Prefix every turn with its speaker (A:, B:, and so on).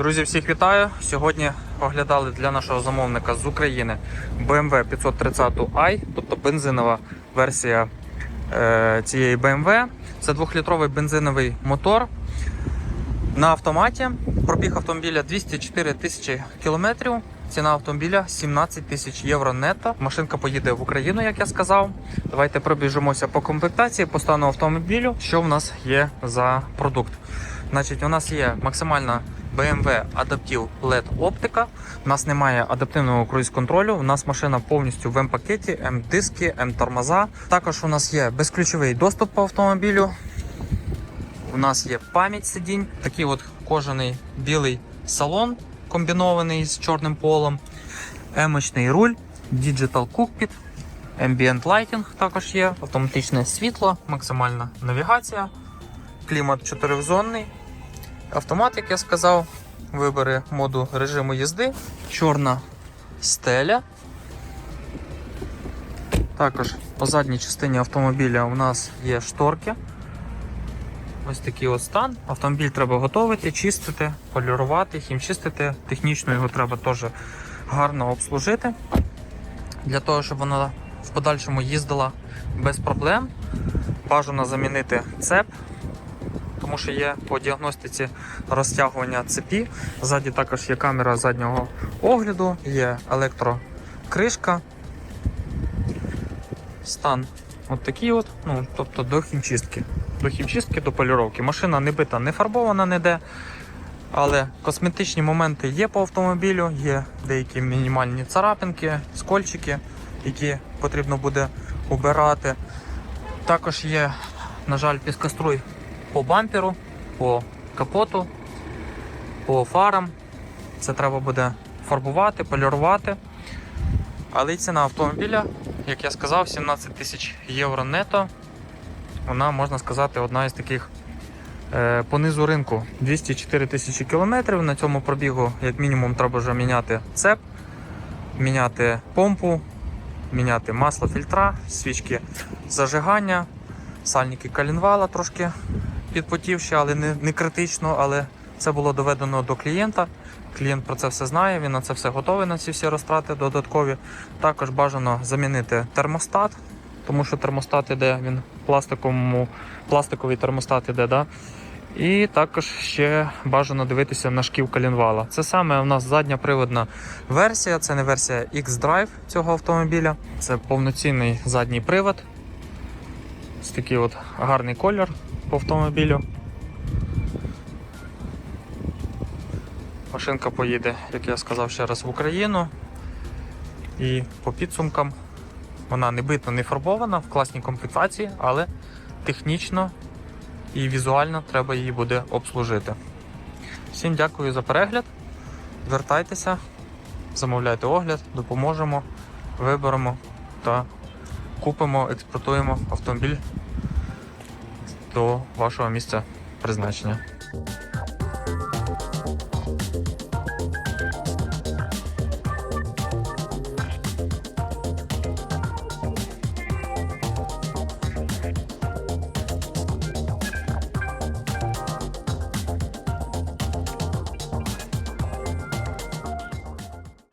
A: Друзі, всіх вітаю! Сьогодні оглядали для нашого замовника з України BMW 530i, тобто бензинова версія е, цієї BMW. Це 2-літровий бензиновий мотор. На автоматі пробіг автомобіля 204 тисячі кілометрів. Ціна автомобіля 17 тисяч євро нетто. Машинка поїде в Україну, як я сказав. Давайте пробіжимося по комплектації, по стану автомобілю. Що в нас є за продукт? Значить, у нас є максимальна BMW Adaptive LED оптика. У нас немає адаптивного круїз-контролю. У нас машина повністю в М-пакеті, М-диски, М-тормоза. Також у нас є безключовий доступ по автомобілю. У нас є пам'ять сидінь, такий от кожаний білий салон, комбінований з чорним полом, емочний руль, Digital Cockpit, Ambient Lighting також є, автоматичне світло, максимальна навігація, клімат чотиризонний, автомат, як я сказав, вибори моду режиму їзди, чорна стеля. Також по задній частині автомобіля у нас є шторки. Ось такий от стан. Автомобіль треба готувати, чистити, полірувати, хімчистити. Технічно його треба теж гарно обслужити. Для того, щоб вона в подальшому їздила без проблем. Бажано замінити цеп, тому що є по діагностиці розтягування цепі. Ззаді також є камера заднього огляду, є електрокришка. Стан от такий от, ну, тобто до хімчистки. До хімчистки, до поліровки. Машина не бита, не фарбована ніде. Але косметичні моменти є по автомобілю, є деякі мінімальні царапинки, скольчики, які потрібно буде убирати. Також є, на жаль, піскоструй по бамперу, по капоту, по фарам. Це треба буде фарбувати, полірувати. Але ціна автомобіля, як я сказав, 17 тисяч євро нето. Вона, можна сказати, одна із таких е, по низу ринку 204 тисячі кілометрів. На цьому пробігу, як мінімум, треба вже міняти цеп, міняти помпу, міняти масло фільтра, свічки зажигання, сальники калінвала трошки підпотівші, але не, не критично. Але це було доведено до клієнта. Клієнт про це все знає, він на це все готовий на ці всі розтрати додаткові. Також бажано замінити термостат, тому що термостат іде, він в пластиковому, пластиковий термостат іде. Да? І також ще бажано дивитися на шків калінвала. Це саме у нас задня приводна версія, це не версія X-Drive цього автомобіля. Це повноцінний задній привод. Ось такий от гарний колір по автомобілю. Машинка поїде, як я сказав ще раз, в Україну. І по підсумкам вона не бита, не фарбована в класній комплектації, але технічно і візуально треба її буде обслужити. Всім дякую за перегляд. Звертайтеся, замовляйте огляд, допоможемо, виберемо та купимо, експортуємо автомобіль до вашого місця призначення.